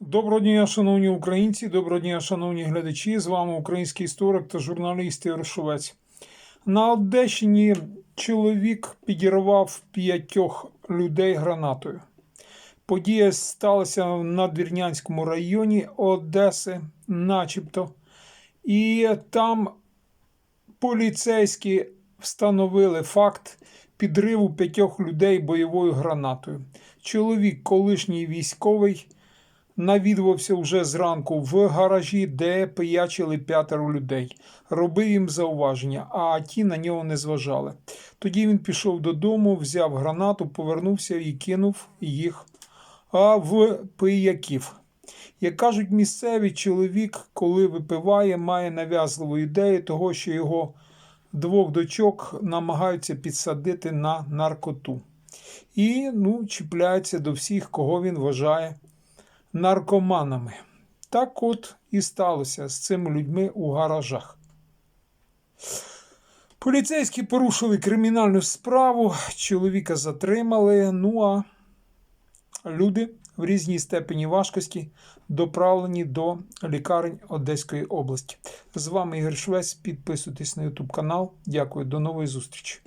Доброго дня, шановні українці, доброго дня, шановні глядачі. З вами український історик та журналіст Ігор Шовець. На Одещині чоловік підірвав п'ятьох людей гранатою. Подія сталася в Надвірнянському районі Одеси, начебто. І там поліцейські встановили факт підриву п'ятьох людей бойовою гранатою. Чоловік, колишній військовий, навідувався вже зранку в гаражі, де пиячили п'ятеро людей. Робив їм зауваження, а ті на нього не зважали. Тоді він пішов додому, взяв гранату, повернувся і кинув їх в пияків. Як кажуть місцеві, чоловік, коли випиває, має нав'язливу ідею того, що його двох дочок намагаються підсадити на наркоту. І ну, чіпляється до всіх, кого він вважає наркоманами. Так от і сталося з цими людьми у гаражах. Поліцейські порушили кримінальну справу, чоловіка затримали. Ну а люди в різній степені важкості доправлені до лікарень Одеської області. З вами Ігор Швець. Підписуйтесь на YouTube канал. Дякую, до нової зустрічі.